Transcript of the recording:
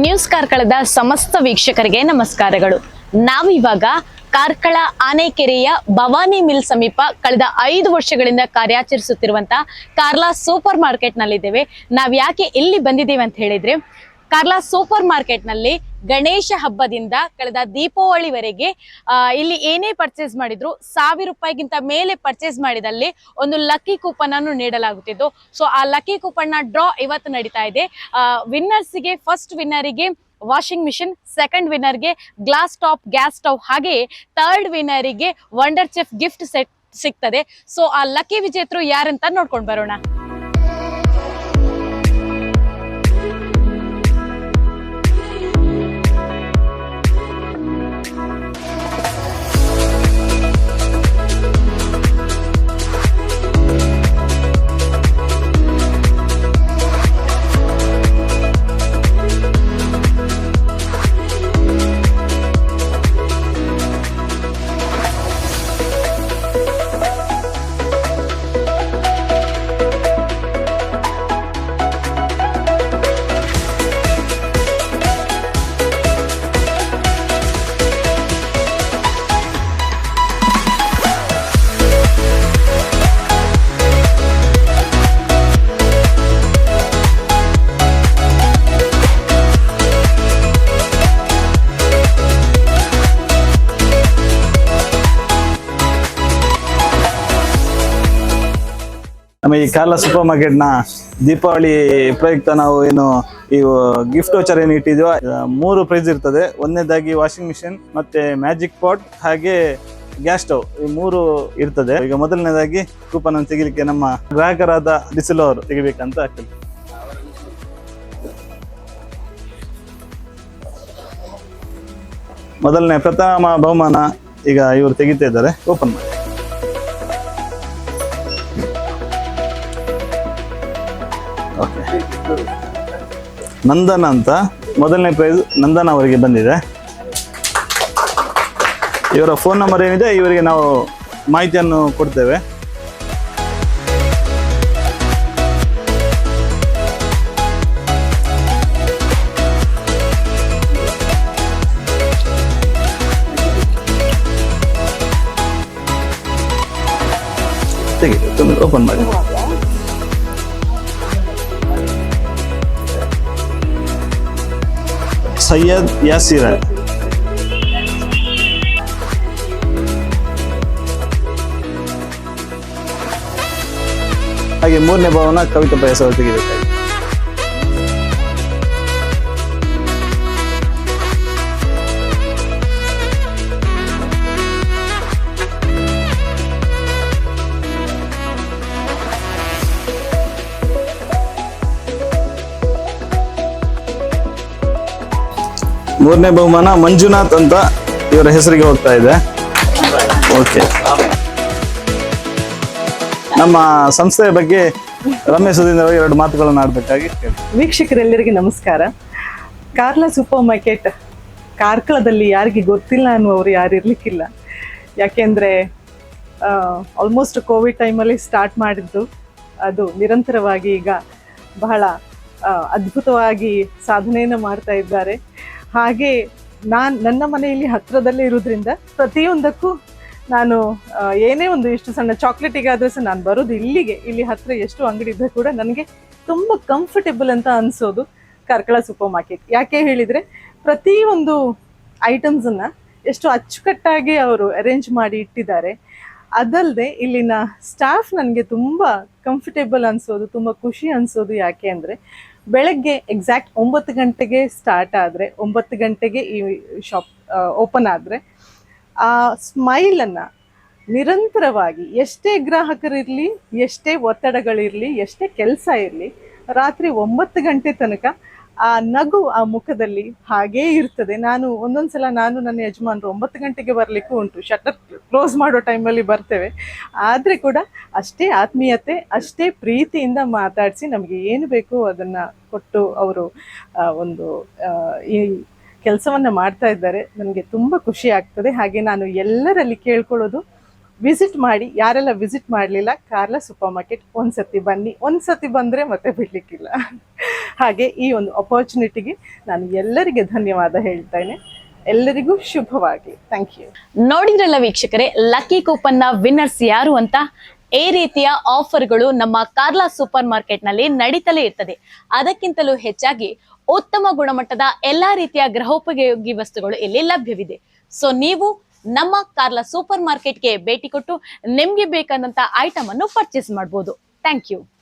News ಕಾರ್ಕಳದ ಸಮಸ್ತ ವೀಕ್ಷಕರಿಗೆ ನಮಸ್ಕಾರಗಳು. ನಾವು ಇವಾಗ ಕಾರ್ಕಳ ಆನೆಕೆರೆಯ ಭವಾನಿ ಮಿಲ್ ಸಮೀಪ ಕಳೆದ ಐದು ವರ್ಷಗಳಿಂದ ಕಾರ್ಯಾಚರಿಸುತ್ತಿರುವಂತಹ ಕಾರ್ಲಾ ಸೂಪರ್ ಮಾರ್ಕೆಟ್ ನಲ್ಲಿದ್ದೇವೆ ನಾವ್ ಯಾಕೆ ಇಲ್ಲಿ ಬಂದಿದ್ದೀವಿ ಅಂತ ಹೇಳಿದ್ರೆ, ಕಾರ್ಲಾ ಸೂಪರ್ ಮಾರ್ಕೆಟ್ನಲ್ಲಿ ಗಣೇಶ ಹಬ್ಬದಿಂದ ಕಳೆದ ದೀಪಾವಳಿವರೆಗೆ ಇಲ್ಲಿ ಏನೇ ಪರ್ಚೇಸ್ ಮಾಡಿದ್ರು ಸಾವಿರ ರೂಪಾಯಿಗಿಂತ ಮೇಲೆ ಪರ್ಚೇಸ್ ಮಾಡಿದಲ್ಲಿ ಒಂದು ಲಕ್ಕಿ ಕೂಪನ್ ಅನ್ನು ನೀಡಲಾಗುತ್ತಿದ್ದು. ಸೊ ಆ ಲಕ್ಕಿ ಕೂಪನ್ನ ಡ್ರಾ ಇವತ್ತು ನಡೀತಾ ಇದೆ. ವಿನ್ನರ್ಸ್ಗೆ ಫಸ್ಟ್ ವಿನ್ನರಿಗೆ ವಾಷಿಂಗ್ ಮಿಷಿನ್ ಸೆಕೆಂಡ್ ವಿನ್ನರ್ಗೆ ಗ್ಲಾಸ್ ಟಾಪ್ ಗ್ಯಾಸ್ ಸ್ಟವ್ ಹಾಗೆ ಥರ್ಡ್ ವಿನ್ನರಿಗೆ ವಂಡರ್ ಚೆಫ್ ಗಿಫ್ಟ್ ಸೆಟ್ ಸಿಗ್ತದೆ. ಸೊ ಆ ಲಕ್ಕಿ ವಿಜೇತರು ಯಾರಂತ ನೋಡ್ಕೊಂಡು ಬರೋಣ. ನಮ್ಮ ಈ ಕಾರ್ಲಾ ಸೂಪರ್ ಮಾರ್ಕೆಟ್ನ ದೀಪಾವಳಿ ಪ್ರಯುಕ್ತ ನಾವು ಏನು ಈ ಗಿಫ್ಟ್ ವೋಚರ್ ಏನು ಇಟ್ಟಿದ್ವ ಮೂರು ಪ್ರೈಸ್ ಇರ್ತದೆ. ಒಂದನೇದಾಗಿ ವಾಷಿಂಗ್ ಮಿಷಿನ್ ಮತ್ತೆ ಮ್ಯಾಜಿಕ್ ಪಾಟ್ ಹಾಗೆ ಗ್ಯಾಸ್ ಸ್ಟವ್ ಈ ಮೂರು ಇರ್ತದೆ. ಈಗ ಮೊದಲನೇದಾಗಿ ಕೂಪನ್ ಅನ್ನು ತೆಗಿಲಿಕ್ಕೆ ನಮ್ಮ ಗ್ರಾಹಕರಾದ ಡಿಸಿಲ್ ಅವರು ತೆಗಿಬೇಕಂತ ಆಗ್ತದೆ ಮೊದಲನೇ ಪ್ರಥಮ ಬಹುಮಾನ ಈಗ ಇವರು ತೆಗಿತಾ ಇದ್ದಾರೆ ಓಪನ್ ಮಾಡಿ ಓಕೆ ನಂದನ ಅಂತ ಮೊದಲನೇ ಪ್ರೈಸ್ ನಂದನ ಅವರಿಗೆ ಬಂದಿದೆ. ಇವರ ಫೋನ್ ನಂಬರ್ ಏನಿದೆ, ಇವರಿಗೆ ನಾವು ಮಾಹಿತಿಯನ್ನು ಕೊಡ್ತೇವೆ. ಓಪನ್ ಮಾಡಿ. ಸೈಯದ್ ಯಾಸೀರ ಹಾಗೆ ಮೂರನೇ ಭಾವನ ಕವಿತಾ ಪ್ರಯಾಸ ಅವರು ಮೂರನೇ ಬಹುಮಾನ ಮಂಜುನಾಥ್ ಅಂತ ಇವರ ಹೆಸರಿಗೆ ಹೋಗ್ತಾ ಇದೆ. ಓಕೆ ನಮ್ಮ ಸಂಸ್ಥೆಯ ಬಗ್ಗೆ ರಮೇಶ್ ಸುಧೀಂದ್ರ ಎರಡು ಮಾತುಗಳನ್ನು ಆಡಬೇಕಾಗಿ ವೀಕ್ಷಕರೆಲ್ಲರಿಗೆ ನಮಸ್ಕಾರ. ಕಾರ್ಲಾ ಸೂಪರ್ ಮಾರ್ಕೆಟ್ ಕಾರ್ಕಳದಲ್ಲಿ ಯಾರಿಗೆ ಗೊತ್ತಿಲ್ಲ ಅನ್ನುವರು ಯಾರು ಇರ್ಲಿಕ್ಕಿಲ್ಲ. ಯಾಕೆಂದರೆ ಆಲ್ಮೋಸ್ಟ್ ಕೋವಿಡ್ ಟೈಮಲ್ಲಿ ಸ್ಟಾರ್ಟ್ ಮಾಡಿದ್ದು ಅದು ನಿರಂತರವಾಗಿ ಈಗ ಬಹಳ ಅದ್ಭುತವಾಗಿ ಸಾಧನೆಯನ್ನು ಮಾಡ್ತಾ ಇದ್ದಾರೆ. ಹಾಗೆ ನಾನು ನನ್ನ ಮನೆಯಲ್ಲಿ ಹತ್ತಿರದಲ್ಲೇ ಇರೋದ್ರಿಂದ ಪ್ರತಿಯೊಂದಕ್ಕೂ ನಾನು ಏನೇ ಒಂದು ಇಷ್ಟು ಸಣ್ಣ ಚಾಕ್ಲೇಟಿಗಾದರೂ ಸಹ ನಾನು ಬರೋದು ಇಲ್ಲಿಗೆ, ಇಲ್ಲಿ ಹತ್ತಿರ ಎಷ್ಟು ಅಂಗಡಿ ಇದ್ದರೂ ಕೂಡ ನನಗೆ ತುಂಬ ಕಂಫರ್ಟೇಬಲ್ ಅಂತ ಅನಿಸೋದು ಕಾರ್ಕಳ ಸೂಪರ್ ಮಾರ್ಕೆಟ್. ಯಾಕೆ ಹೇಳಿದರೆ ಪ್ರತಿಯೊಂದು ಐಟಮ್ಸನ್ನು ಎಷ್ಟು ಅಚ್ಚುಕಟ್ಟಾಗಿ ಅವರು ಅರೇಂಜ್ ಮಾಡಿ ಇಟ್ಟಿದ್ದಾರೆ ಅದಲ್ಲದೆ ಇಲ್ಲಿನ ಸ್ಟಾಫ್ ನನಗೆ ತುಂಬ ಕಂಫರ್ಟೇಬಲ್ ಅನಿಸೋದು, ತುಂಬ ಖುಷಿ ಅನಿಸೋದು ಯಾಕೆ ಅಂದರೆ ಬೆಳಗ್ಗೆ ಎಕ್ಸಾಕ್ಟ್ ಒಂಬತ್ತು ಗಂಟೆಗೆ ಸ್ಟಾರ್ಟ್ ಆದರೆ, ಒಂಬತ್ತು ಗಂಟೆಗೆ ಈ ಶಾಪ್ ಓಪನ್ ಆದರೆ, ಆ ಸ್ಮೈಲನ್ನು ನಿರಂತರವಾಗಿ ಎಷ್ಟೇ ಗ್ರಾಹಕರಿರಲಿ, ಎಷ್ಟೇ ಒತ್ತಡಗಳಿರಲಿ, ಎಷ್ಟೇ ಕೆಲಸ ಇರಲಿ, ರಾತ್ರಿ ಒಂಬತ್ತು ಗಂಟೆ ತನಕ ಆ ನಗು ಆ ಮುಖದಲ್ಲಿ ಹಾಗೇ ಇರ್ತದೆ. ನಾನು ಒಂದೊಂದ್ಸಲ ನಾನು ನನ್ನ ಯಜಮಾನರು ಒಂಬತ್ತು ಗಂಟೆಗೆ ಬರಲಿಕ್ಕೂ ಉಂಟು. ಶಟರ್ ಕ್ಲೋಸ್ ಮಾಡೋ ಟೈಮಲ್ಲಿ ಬರ್ತೇವೆ. ಆದರೆ ಕೂಡ ಅಷ್ಟೇ ಆತ್ಮೀಯತೆ, ಅಷ್ಟೇ ಪ್ರೀತಿಯಿಂದ ಮಾತಾಡಿಸಿ ನಮಗೆ ಏನು ಬೇಕು ಅದನ್ನು ಕೊಟ್ಟು ಅವರು ಒಂದು ಈ ಕೆಲಸವನ್ನು ಮಾಡ್ತಾ ಇದ್ದಾರೆ. ನನಗೆ ತುಂಬ ಖುಷಿ ಆಗ್ತದೆ. ಹಾಗೆ ನಾನು ಎಲ್ಲರಲ್ಲಿ ಕೇಳ್ಕೊಳ್ಳೋದು ವಿಸಿಟ್ ಮಾಡಿ, ಯಾರೆಲ್ಲ ವಿಸಿಟ್ ಮಾಡಲಿಲ್ಲ ಕಾರ್ಲ ಸೂಪರ್ ಮಾರ್ಕೆಟ್ ಒಂದ್ಸತಿ ಬನ್ನಿ, ಒಂದ್ಸತಿ ಬಂದರೆ ಮತ್ತೆ ಬಿಡ್ಲಿಕ್ಕಿಲ್ಲ. ಹಾಗೆ ಈ ಒಂದು ಅಪರ್ಚುನಿಟಿಗೆ ನಾನು ಎಲ್ಲರಿಗೆ ಧನ್ಯವಾದ ಹೇಳ್ತೇನೆ. ಎಲ್ಲರಿಗೂ ಶುಭವಾಗಿ. ಥ್ಯಾಂಕ್ ಯು ನೋಡಿದ್ರಲ್ಲ ವೀಕ್ಷಕರೇ ಲಕ್ಕಿ ಕೂಪನ್ನ ವಿನ್ನರ್ಸ್ ಯಾರು ಅಂತ? ಈ ರೀತಿಯ ಆಫರ್ಗಳು ನಮ್ಮ ಕಾರ್ಲಾ ಸೂಪರ್ ಮಾರ್ಕೆಟ್ನಲ್ಲಿ ನಡೀತಲೇ ಇರ್ತದೆ. ಅದಕ್ಕಿಂತಲೂ ಹೆಚ್ಚಾಗಿ ಉತ್ತಮ ಗುಣಮಟ್ಟದ ಎಲ್ಲಾ ರೀತಿಯ ಗೃಹೋಪಯೋಗಿ ವಸ್ತುಗಳು ಇಲ್ಲಿ ಲಭ್ಯವಿದೆ. ಸೊ ನೀವು ನಮ್ಮ ಕಾರ್ಲಾ ಸೂಪರ್ ಮಾರ್ಕೆಟ್ಗೆ ಭೇಟಿ ಕೊಟ್ಟು ನಿಮ್ಗೆ ಬೇಕಾದಂತ ಐಟಮ್ ಅನ್ನು ಪರ್ಚೇಸ್ ಮಾಡಬಹುದು ಥ್ಯಾಂಕ್ ಯು